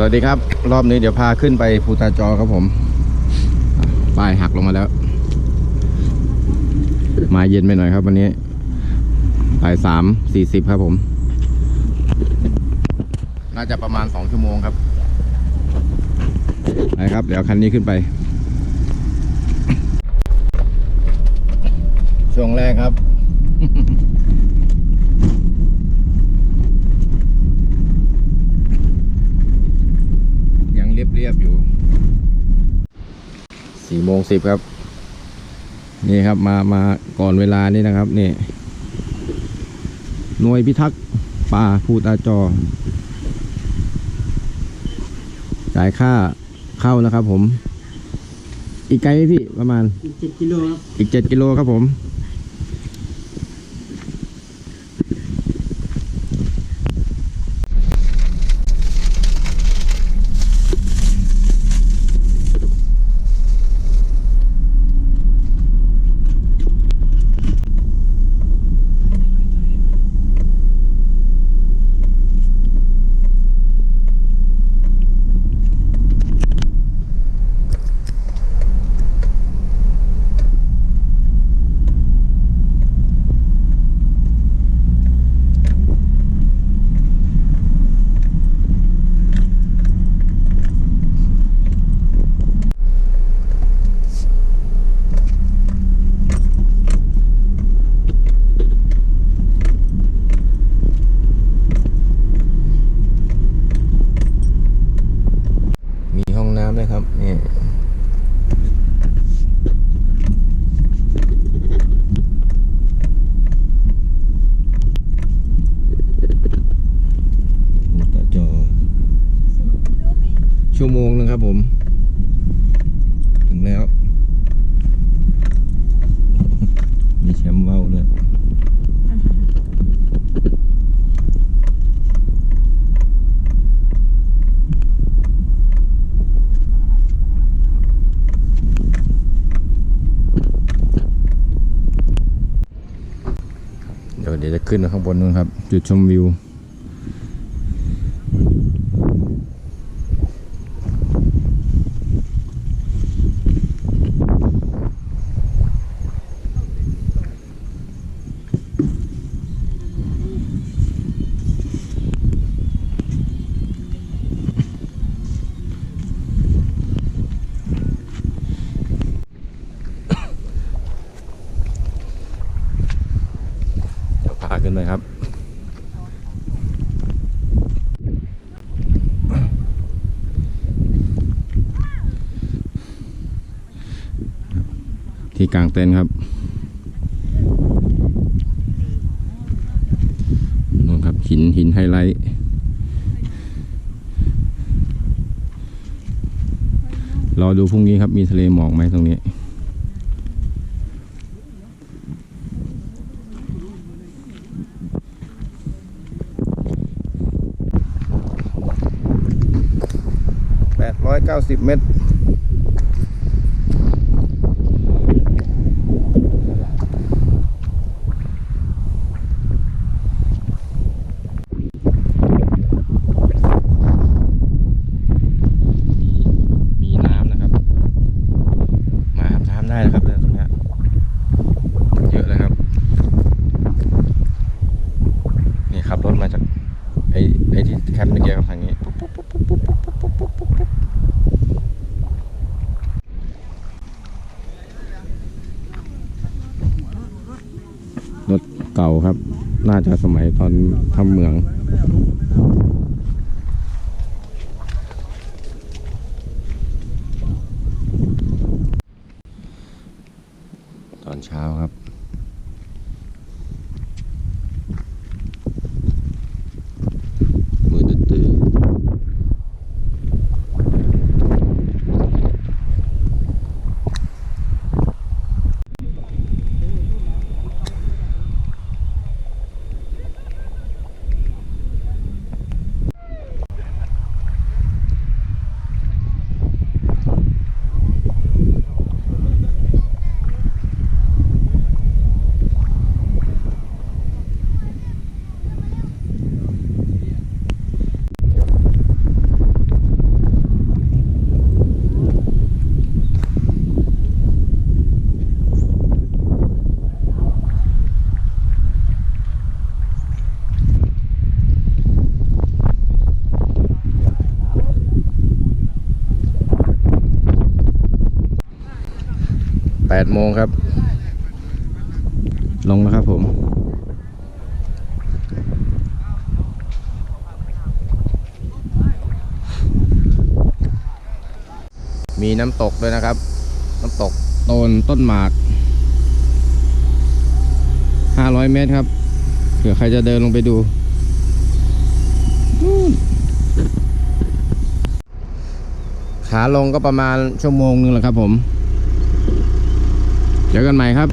สวัสดีครับ รอบนี้เดี๋ยวพาขึ้นไปภูตาจอครับผมป้ายหักลงมาแล้ว มาเย็นไปหน่อยครับวันนี้บ่ายสามสี่สิบครับผม น่าจะประมาณสองชั่วโมงครับไปครับ เดี๋ยวคันนี้ขึ้นไป ช่วงแรกครับ ยังเรียบๆอยู่ สี่โมงสิบครับ นี่ครับมามาก่อนเวลานี่นะครับนี่หน่วยพิทักษ์ป่าภูตาจอ จ่ายค่าเข้าแล้วครับผม อีกไกลไหมพี่ประมาณอีกเจ็ดกิโลครับ อีกเจ็ดกิโลครับผมมีห้องน้ำด้วยครับ นี่ ภูตาจอ ชั่วโมงนึงครับผม ถึงแล้ว มีแชมป์เว้าเลย เดี๋ยวจะขึ้นไปข้างบนนู้นครับ จุดชมวิว เดี๋ยวพาขึ้นเลยครับ ที่กลางเต็นท์ครับนู่นครับหินหินไฮไลท์รอดูพรุ่งนี้ครับมีทะเลหมอกไหมตรงนี้แปดร้อยเก้าสิบเมตร เก่าครับ น่าจะสมัยตอนทำเหมือง แปดโมงครับ ลงแล้วครับผมมีน้ำตกด้วยนะครับ น้ำตกโตนต้นหมากห้าร้อยเมตรครับ เผื่อใครจะเดินลงไปดู ขาลงก็ประมาณชั่วโมงนึงแหละครับผม เจอกันใหม่ครับ